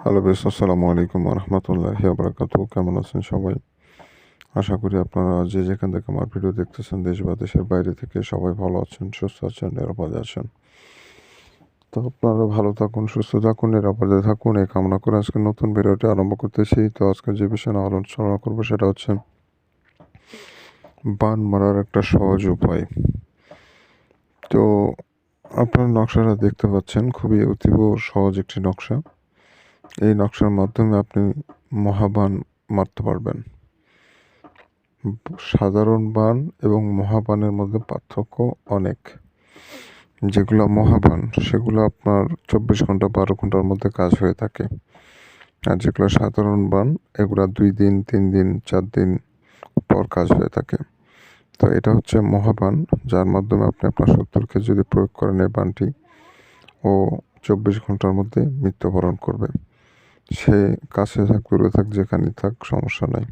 Hello বেশ আসসালামু আলাইকুম রহমতুল্লাহি আবরাকাতু কেমন আছেন সবাই? আশা করি আপনারা যে যেখান থেকে আমার ভিডিও দেখতেছেন, দেশ বা দেশের বাইরে থেকে সবাই ভালো আছেন, সুস্থ আছেন, নিরাপদে আছেন। তো আপনারা ভালো থাকুন, সুস্থ থাকুন, নিরাপদে থাকুন। এই কামনা করে আজকে নতুন ভিডিওটি আরম্ভ করতেছি। তো আজকে যে বিষয়ে আলোচনা করব সেটা হচ্ছে বান মারার একটা সহজ উপায়। তো আপনার নকশাটা দেখতে পাচ্ছেন। খুবই অতীব সহজ একটি নকশা। এই নকশার মাধ্যমে আপনি মহাবান মারতে পারবেন। সাধারণ বান এবং মহাবানের মধ্যে পার্থক্য অনেক। যেগুলো মহাবান সেগুলো আপনার চব্বিশ ঘণ্টা বারো ঘণ্টার মধ্যে কাজ হয়ে থাকে। আর যেগুলো সাধারণ বান এগুলো দুই দিন, তিন দিন, চার দিন পর কাজ হয়ে থাকে। তো এটা হচ্ছে মহাবান যার মাধ্যমে আপনি আপনার শত্রুকে যদি প্রয়োগ করেন এই বানটি ও চব্বিশ ঘণ্টার মধ্যে মৃত্যুবরণ করবে। সে কাছে থাক, দূরে থাক যেখানে থাক, সমস্যা নাই।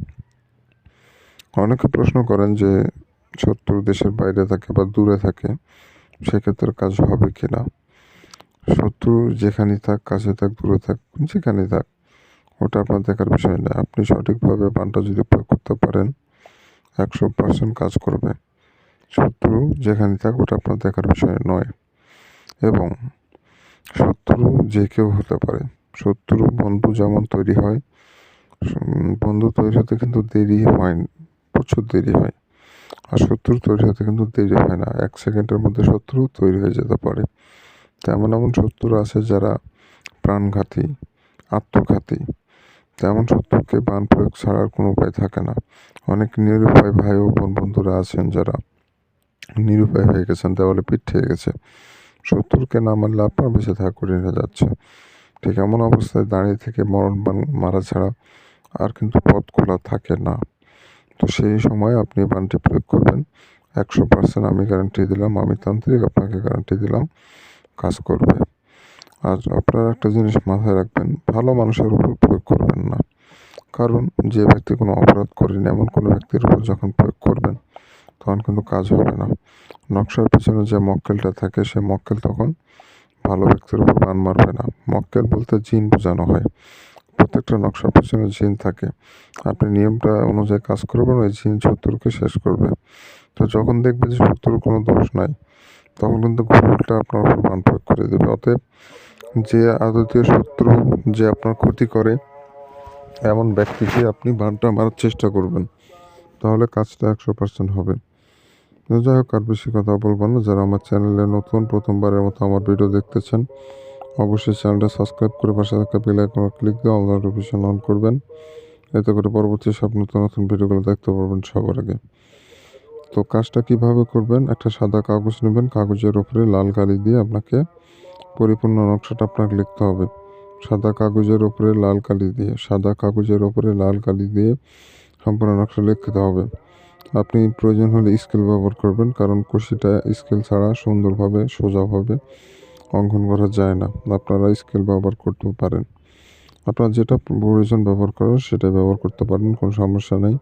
অনেকে প্রশ্ন করেন যে শত্রু দেশের বাইরে থাকে বা দূরে থাকে, সেক্ষেত্রে কাজ হবে কি না? শত্রু যেখানে থাক, কাছে থাক, দূরে থাক যেখানে থাক, ওটা আপনার দেখার বিষয় না আপনি সঠিকভাবে বানটা যদি প্রয়োগ করতে পারেন, একশো পার্সেন্ট কাজ করবে। শত্রু যেখানে থাক, ওটা আপনার দেখার বিষয় নয়। এবং শত্রু যে কেউ হতে পারে শত্রু বন্ধু যেমন তৈরি হয় বন্ধু তৈরি হতে কিন্তু দেরি হয় প্রচুর দেরি হয়। আর শত্রু তৈরি হতে কিন্তু দেরি হয় না, এক সেকেন্ডের মধ্যে শত্রু তৈরি হয়ে যেতে পারে। তেমন এমন শত্রু আছে যারা প্রাণঘাতী, আত্মঘাতী। তেমন শত্রুকে বান প্রয়োগ ছাড়ার কোনো উপায় থাকে না। অনেক নিরুপায় ভাই ও বোন বন্ধুরা আছেন যারা নিরুপায় হয়ে গেছেন, দেওয়ালে পিঠ গেছে। শত্রুকে না মারলে আপনার বেঁচে থাকা কঠিন হয়ে যাচ্ছে। ঠিক এমন অবস্থায় দাঁড়িয়ে থেকে মরণ বান মারা ছাড়া আর কিন্তু পথ খোলা থাকে না। তো সেই সময় আপনি বানটি প্রয়োগ করবেন। একশো পার্সেন্ট আমি গ্যারান্টি দিলাম, আমি তান্ত্রিক আপনাকে গ্যারান্টি দিলাম, কাজ করবে। আর আপনারা একটা জিনিস মাথায় রাখবেন, ভালো মানুষের উপর প্রয়োগ করবেন না। কারণ যে ব্যক্তি কোনো অপরাধ করেনি, এমন কোনো ব্যক্তির উপর যখন প্রয়োগ করবেন, তখন কিন্তু কাজ হবে না। নকশার পিছনে যে মক্কেলটা থাকে সে মক্কেল তখন ভালো ব্যক্তির উপর বান মারবে না। মক্কেল বলতে জিন বোঝানো হয়। প্রত্যেকটা নকশার পিছনে জিন থাকে। আপনি নিয়মটা অনুযায়ী কাজ করবেন, ওই জিন শত্রুকে শেষ করবে। তো যখন দেখবে যে শত্রুর কোনো দোষ নাই, তখন কিন্তু ঘুরুলটা আপনার উপর বান প্রয়োগ করে দেবে। অতএব যে আদতীয় শত্রু যে আপনার ক্ষতি করে, এমন ব্যক্তিকে আপনি বানটা মারার চেষ্টা করবেন। তাহলে কাজটা একশো পার্সেন্ট হবে। যাই হোক আর বেশি কথা বলব না। যারা আমার চ্যানেলে নতুন, প্রথমবারের মতো আমার ভিডিও দেখতেছেন, অবশ্যই চ্যানেলটা সাবস্ক্রাইব করে পাশে থাকা বেল আইকনে ক্লিক দিয়ে অল নোটিফিকেশন অন করবেন। এতে করে পরবর্তী সব নতুন নতুন ভিডিওগুলো দেখতে পারবেন সবার আগে। তো কাজটা কীভাবে করবেন? একটা সাদা কাগজ নেবেন, কাগজের ওপরে লাল কালি দিয়ে আপনাকে পরিপূর্ণ নকশাটা আপনাকে লিখতে হবে। সাদা কাগজের উপরে লাল কালি দিয়ে, সাদা কাগজের ওপরে লাল কালি দিয়ে সম্পূর্ণ নকশা লিখতে হবে। আপনি প্রয়োজন হলে স্কেল ব্যবহার করবেন, কারণ কুশিটা স্কেল ছাড়া সুন্দরভাবে, সোজাভাবে অঙ্কন করা যায় না। আপনারা স্কেল ব্যবহার করতেও পারেন। আপনার যেটা প্রয়োজন ব্যবহার করার সেটা ব্যবহার করতে পারেন, কোনো সমস্যা নেই।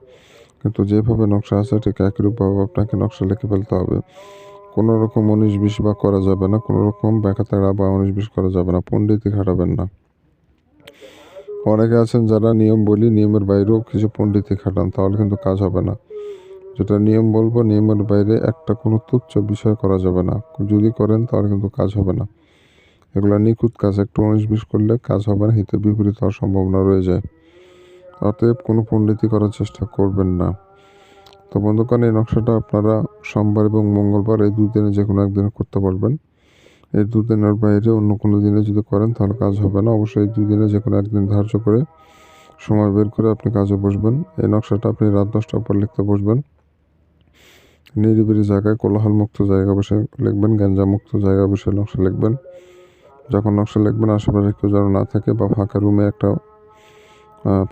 কিন্তু যেভাবে নকশা আছে, ঠিক একইরূপভাবে আপনাকে নকশা লিখে ফেলতে হবে। কোনো রকম উনিশ বিশ বা করা যাবে না, কোনো রকম ব্যাখ্যা বা উনিশ বিশ করা যাবে না, পণ্ডিতই খাটাবেন না। অনেকে আছেন যারা নিয়ম বলি, নিয়মের বাইরেও কিছু পণ্ডিতই খাটান, তাহলে কিন্তু কাজ হবে না। যেটা নিয়ম বলব, নিয়মের বাইরে একটা কোনো তুচ্ছ বিষয় করা যাবে না। যদি করেন তাহলে কিন্তু কাজ হবে না। এগুলো নিখুঁত কাজ, একটু উনিশ বিশ করলে কাজ হবে না, হিতে বিপরীত হওয়ার সম্ভাবনা রয়ে যায়। অতএব কোনো পণ্ডিতই করার চেষ্টা করবেন না। তো বন্ধুগণ, এই নকশাটা আপনারা সোমবার এবং মঙ্গলবার এই দুদিনে যে কোনো একদিনে করতে পারবেন। এই দুদিনের বাইরে অন্য কোনো দিনে যদি করেন তাহলে কাজ হবে না। অবশ্যই এই দুদিনে যে কোনো একদিন ধার্য করে সময় বের করে আপনি কাজে বসবেন। এই নকশাটা আপনি রাত দশটার পর লিখতে বসবেন। নিরিবিলি জায়গায় কোলাহল মুক্ত জায়গা বসে লিখবেন গ্যাঞ্জা মুক্ত জায়গা বসে নকশা লিখবেন। যখন নকশা লিখবেন, আশেপাশে কেউ যেন না থাকে বা ফাঁকা রুমে একটা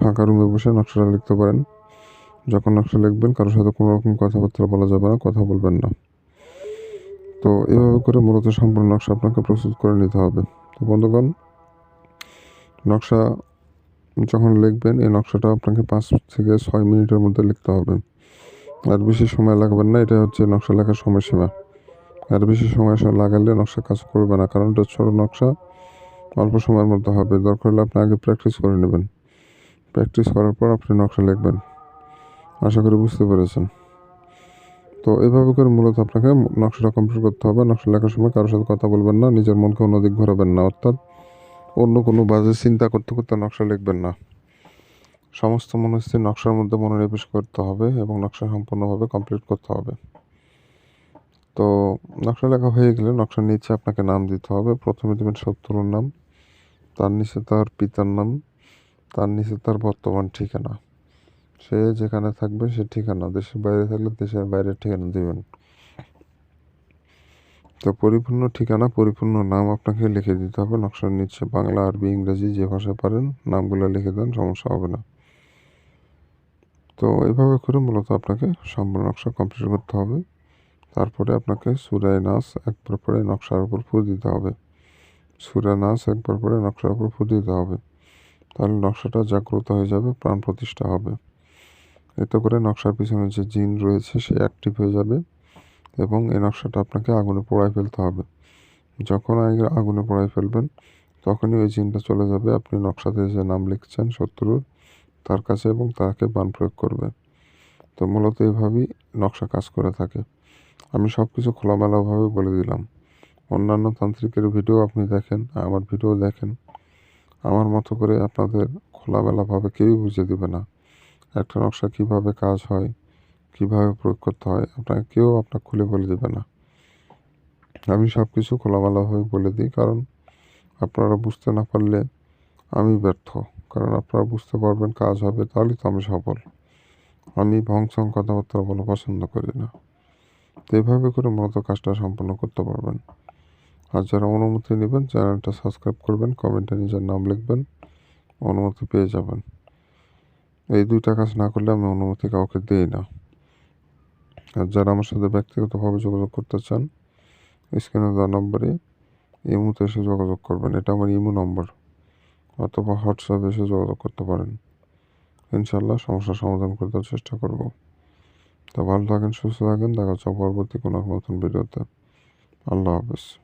ফাঁকা রুমে বসে নকশাটা লিখতে পারেন। যখন নকশা লিখবেন কারোর সাথে কোনো রকম কথাবার্তা বলা যাবে না, কথা বলবেন না। তো এভাবে করে মূলত সম্পূর্ণ নকশা আপনাকে প্রস্তুত করে নিতে হবে। তো বন্ধুগণ, নকশা যখন লিখবেন, এই নকশাটা আপনাকে পাঁচ থেকে ছয় মিনিটের মধ্যে লিখতে হবে। আর বেশি সময় লাগবে না এটা হচ্ছে নকশা লেখার সময়সীমা। আর বেশি সময় লাগালে নকশা কাজ করবে না, কারণ এটা ছোটো নকশা, অল্প সময়ের মধ্যে হবে। দরকার হলে আপনি আগে প্র্যাকটিস করে নেবেন। প্র্যাকটিস করার পর আপনি নকশা লিখবেন। আশা করি বুঝতে পেরেছেন। তো এভাবে করে মূলত আপনাকে নকশাটা কমপ্লিট করতে হবে। নকশা লেখার সময় কারোর সাথে কথা বলবেন না, নিজের মনকে অন্যদিক ঘোরাবেন না, অর্থাৎ অন্য কোনো বাজে চিন্তা করতে করতে নকশা লিখবেন না। সমস্ত মনস্থির নকশার মধ্যে মনোনিবেশ করতে হবে এবং নকশা সম্পূর্ণভাবে কমপ্লিট করতে হবে। তো নকশা লেখা হয়ে গেলে নকশার নিচে আপনাকে নাম দিতে হবে। প্রথমে দেবেন শত্রুর নাম, তার নিচে তার পিতার নাম, তার নিচে তার বর্তমান ঠিকানা। সে যেখানে থাকবে সে ঠিকানা, দেশের বাইরে থাকলে দেশের বাইরের ঠিকানা দেবেন। তো পরিপূর্ণ ঠিকানা, পরিপূর্ণ নাম আপনাকে লিখে দিতে হবে। নকশার নিচে বাংলা, আরবি, ইংরেজি যে ভাষায় পারেন, নামগুলো লিখে দেন, সমস্যা হবে না। তো এইভাবে করে মূলত আপনাকে সম্পূর্ণ নকশা কমপ্লিট করতে হবে। তারপরে আপনাকে সুরায় নাচ একবার পরে নকশার উপর ফু দিতে হবে। সুরা নাচ একবার পরে নকশার উপর ফু দিতে হবে। তাহলে নকশাটা জাগ্রত হয়ে যাবে, প্রাণ প্রতিষ্ঠা হবে। এতে করে নকশার পিছনে যে জিন রয়েছে, সে অ্যাক্টিভ হয়ে যাবে এবং এই নকশাটা আপনাকে আগুনে পোড়ায় ফেলতে হবে। যখন আগে আগুনে পোড়ায় ফেলবেন, তখনই ওই জিনটা চলে যাবে। আপনি নকশাতে যে নাম লিখছেন, শত্রুর তার কাছে এবং তাকে বান প্রয়োগ করবে। তো মূলত এভাবেই নকশা কাজ করে থাকে। আমি সব কিছু খোলামেলাভাবে বলে দিলাম। অন্যান্য তান্ত্রিকের ভিডিও আপনি দেখেন, আমার ভিডিও দেখেন। আমার মতো করে আপনাদের খোলামেলাভাবে কেউই বুঝে দেবে না। একটা নকশা কীভাবে কাজ হয়, কীভাবে প্রয়োগ করতে হয়, আপনাকে কেউ আপনাকে খুলে বলে দেবে না। আমি সব কিছু খোলামেলাভাবে বলে দিই, কারণ আপনারা বুঝতে না পারলে আমি ব্যর্থ। কারণ আপনারা বুঝতে পারবেন কাজ হবে তাহলেই তো আমি সফল। আমি ভংসং কথাবার্তা বলা পছন্দ করি না। তো এইভাবে করে মূলত কাজটা সম্পন্ন করতে পারবেন। আর যারা অনুমতি নেবেন, চ্যানেলটা সাবস্ক্রাইব করবেন কমেন্টে নিজের নাম লিখবেন, অনুমতি পেয়ে যাবেন। এই দুইটা কাজ না করলে আমি অনুমতি কাউকে দিই না। আর যারা আমার সাথে ব্যক্তিগতভাবে যোগাযোগ করতে চান, স্ক্রিনে দেওয়া নম্বরে ইমোতে এসে যোগাযোগ করবেন। এটা আমার ইমো নম্বর। অথবা হোয়াটসঅ্যাপ এসে যোগাযোগ করতে পারেন। ইনশাল্লাহ সমস্যার সমাধান করতে চেষ্টা করব। তা ভালো থাকেন, সুস্থ থাকেন। দেখা হচ্ছে পরবর্তী কোনো নতুন ভিডিওতে। আল্লাহ হাফেজ।